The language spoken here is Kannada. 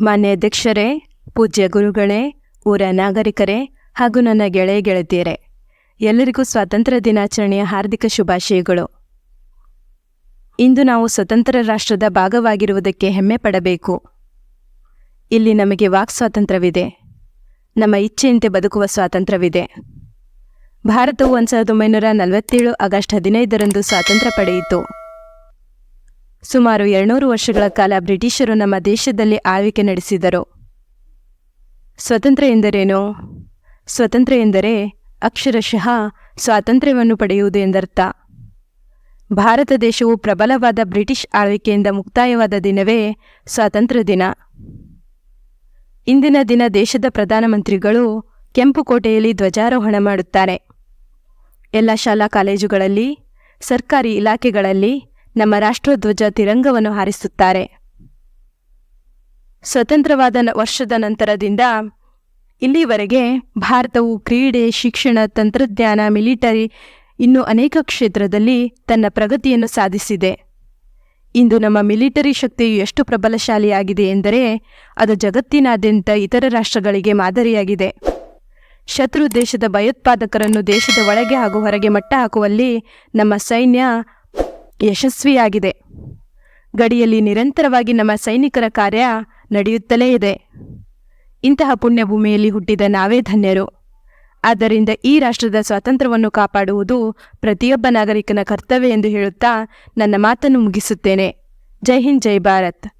ಮಾನ್ಯ ಅಧ್ಯಕ್ಷರೇ, ಪೂಜ್ಯ ಗುರುಗಳೇ, ಊರ ನಾಗರಿಕರೇ ಹಾಗೂ ನನ್ನ ಗೆಳೆಯ ಗೆಳತಿಯರೇ, ಎಲ್ಲರಿಗೂ ಸ್ವಾತಂತ್ರ್ಯ ದಿನಾಚರಣೆಯ ಹಾರ್ದಿಕ ಶುಭಾಶಯಗಳು. ಇಂದು ನಾವು ಸ್ವತಂತ್ರ ರಾಷ್ಟ್ರದ ಭಾಗವಾಗಿರುವುದಕ್ಕೆ ಹೆಮ್ಮೆ ಪಡಬೇಕು. ಇಲ್ಲಿ ನಮಗೆ ವಾಕ್ ಸ್ವಾತಂತ್ರ್ಯವಿದೆ. ನಮ್ಮ ಇಚ್ಛೆಯಂತೆ ಬದುಕುವ ಸ್ವಾತಂತ್ರ್ಯವಿದೆ. ಭಾರತವು ಒಂದು ಸಾವಿರದ ಒಂಬೈನೂರ ನಲವತ್ತೇಳು ಆಗಸ್ಟ್ ಹದಿನೈದರಂದು ಸ್ವಾತಂತ್ರ್ಯ ಪಡೆಯಿತು. ಸುಮಾರು ಎರಡುನೂರು ವರ್ಷಗಳ ಕಾಲ ಬ್ರಿಟಿಷರು ನಮ್ಮ ದೇಶದಲ್ಲಿ ಆಳ್ವಿಕೆ ನಡೆಸಿದರು. ಸ್ವತಂತ್ರ ಎಂದರೇನು? ಸ್ವತಂತ್ರ ಎಂದರೆ ಅಕ್ಷರಶಃ ಸ್ವಾತಂತ್ರ್ಯವನ್ನು ಪಡೆಯುವುದು ಎಂದರ್ಥ. ಭಾರತ ದೇಶವು ಪ್ರಬಲವಾದ ಬ್ರಿಟಿಷ್ ಆಳ್ವಿಕೆಯಿಂದ ಮುಕ್ತಾಯವಾದ ದಿನವೇ ಸ್ವಾತಂತ್ರ್ಯ ದಿನ. ಇಂದಿನ ದಿನ ದೇಶದ ಪ್ರಧಾನಮಂತ್ರಿಗಳು ಕೆಂಪು ಕೋಟೆಯಲ್ಲಿ ಧ್ವಜಾರೋಹಣ ಮಾಡುತ್ತಾರೆ. ಎಲ್ಲ ಶಾಲಾ ಕಾಲೇಜುಗಳಲ್ಲಿ, ಸರ್ಕಾರಿ ಇಲಾಖೆಗಳಲ್ಲಿ ನಮ್ಮ ರಾಷ್ಟ್ರಧ್ವಜ ತಿರಂಗವನ್ನು ಹಾರಿಸುತ್ತಾರೆ. ಸ್ವತಂತ್ರವಾದ ವರ್ಷದ ನಂತರದಿಂದ ಇಲ್ಲಿವರೆಗೆ ಭಾರತವು ಕ್ರೀಡೆ, ಶಿಕ್ಷಣ, ತಂತ್ರಜ್ಞಾನ, ಮಿಲಿಟರಿ ಇನ್ನೂ ಅನೇಕ ಕ್ಷೇತ್ರದಲ್ಲಿ ತನ್ನ ಪ್ರಗತಿಯನ್ನು ಸಾಧಿಸಿದೆ. ಇಂದು ನಮ್ಮ ಮಿಲಿಟರಿ ಶಕ್ತಿಯು ಎಷ್ಟು ಪ್ರಬಲಶಾಲಿಯಾಗಿದೆ ಎಂದರೆ ಅದು ಜಗತ್ತಿನಾದ್ಯಂತ ಇತರ ರಾಷ್ಟ್ರಗಳಿಗೆ ಮಾದರಿಯಾಗಿದೆ. ಶತ್ರು ದೇಶದ ಭಯೋತ್ಪಾದಕರನ್ನು ದೇಶದ ಒಳಗೆ ಹಾಗೂ ಹೊರಗೆ ಮಟ್ಟ ಹಾಕುವಲ್ಲಿ ನಮ್ಮ ಸೈನ್ಯ ಯಶಸ್ವಿಯಾಗಿದೆ. ಗಡಿಯಲ್ಲಿ ನಿರಂತರವಾಗಿ ನಮ್ಮ ಸೈನಿಕರ ಕಾರ್ಯ ನಡೆಯುತ್ತಲೇ ಇದೆ. ಇಂತಹ ಪುಣ್ಯಭೂಮಿಯಲ್ಲಿ ಹುಟ್ಟಿದ ನಾವೇ ಧನ್ಯರು. ಆದ್ದರಿಂದ ಈ ರಾಷ್ಟ್ರದ ಸ್ವಾತಂತ್ರ್ಯವನ್ನು ಕಾಪಾಡುವುದು ಪ್ರತಿಯೊಬ್ಬ ನಾಗರಿಕನ ಕರ್ತವ್ಯ ಎಂದು ಹೇಳುತ್ತಾ ನನ್ನ ಮಾತನ್ನು ಮುಗಿಸುತ್ತೇನೆ. ಜೈ ಹಿಂದ್, ಜೈ ಭಾರತ್.